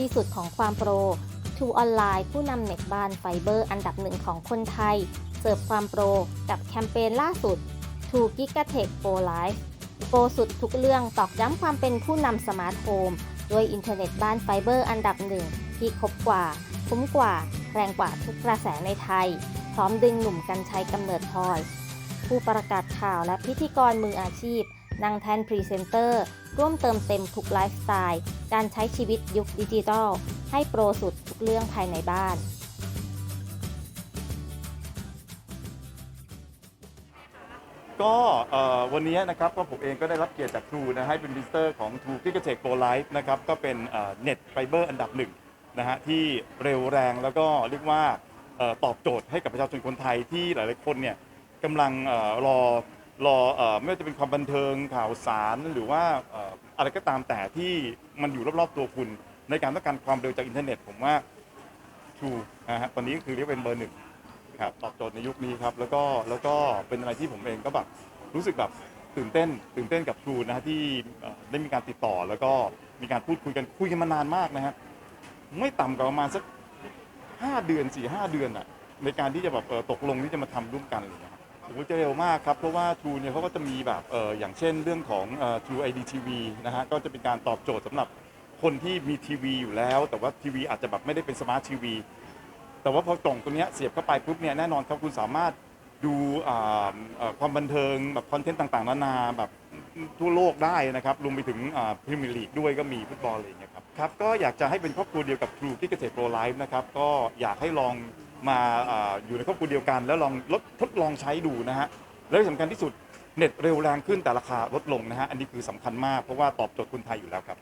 ที่สุดของความโปรทูออนไลน์ผู้นำเน็ตบ้านไฟเบอร์อันดับหนึ่งของคนไทย เสิร์ฟความโปรกับแคมเปญล่าสุด2 g i g a t e c h Pro Life โปรสุดทุกเรื่องตอกย้ำความเป็นผู้นำสมาร์ทโฮมด้วยอินเทอร์เน็ตบ้านไฟเบอร์อันดับหนึ่งที่ครบกว่า คุ้มกว่า แรงกว่าทุกกระแสในไทย พร้อมดึงหนุ่มกันชัยกำเนิดพลอย ผู้ประกาศข่าวและพิธีกรมืออาชีพ นั่งแทนพรีเซนเตอร์ ร่วมเติมเต็มทุกไลฟ์สไตล์ การใช้ชีวิตยุคดิจิทัล ให้โปรสุดทุกเรื่องภายในบ้านก็วันนี้นะครับก็ผมเองก็ได้รับเกียรติจาก True นะให้เป็นวิสเตอร์ของ True g i g a t e c h Pro Life นะครับก็เป็นเน็ตไฟเบอร์อันดับหนึ่งนะฮะที่เร็วแรงแล้วก็เรียกว่าตอบโจทย์ให้กับประชาชนคนไทยที่หลาย ๆ คนเนี่ยกำลังรอ รอเอ่อไม่ว่าจะเป็นความบันเทิงข่าวสารหรือว่าเอ่ออะไรก็ตามแต่ที่มันอยู่รอบๆตัวคุณ ในการต้องการความเร็วจากอินเทอร์เน็ต ผมว่า True นะฮะตอนนี้ก็คือเรียกเป็นเบอร์หนึ่งครับตอบโจทย์ในยุคนี้ครับ แล้วก็แล้วก็เป็นอะไรที่ผมเองก็แบบรู้สึกแบบตื่นเต้น ตื่นเต้นกับครูนะฮะที่เอ่อได้มีการติดต่อ แล้วก็มีการพูดคุยกันคุยกันมานานมากนะฮะไม่ต่ำกว่าประมาณสัก ห้าเดือนสี่ห้าเดือนอะในการที่จะแบบเออตกลงที่จะมาทำร่วมกันอะไรอย่างเงี้ยครับ โอ้จะเร็วมากครับ เพราะว่า True เนี่ยเขาก็จะมีแบบเอออย่างเช่นเรื่องของเอ่อ True ID TV นะฮะก็จะเป็นการตอบโจทย์สำหรับคนที่มีทีวีอยู่แล้ว แต่ว่าทีวีอาจจะแบบไม่ได้เป็นสมาร์ททีวีแต่ว่าพอกล่องตัวเนี้ยเสียบเข้าไปปุ๊บเนี่ยแน่นอนครับคุณสามารถดูอ่าเอ่อความบันเทิงแบบคอนเทนต์ต่างๆนานาแบบทั่วโลกได้นะครับรวมไปถึงพรีเมียร์ลีกด้วยก็มีฟุตบอลอะไรอย่างเงี้ยครับครับก็อยากจะให้เป็นครอบครัวเดียวกับ True ที่เกษตรโปรไลฟ์นะครับก็อยากให้ลอง มาอาอยู่ในครอบครัวเดียวกัน แล้วลองลดทดลองใช้ดูนะฮะแล้วที่สำคัญที่สุดเน็ตเร็วแรงขึ้นแต่ราคาลดลงนะฮะอันนี้คือสำคัญมากเพราะว่าตอบโจทย์คนไทยอยู่แล้วครับ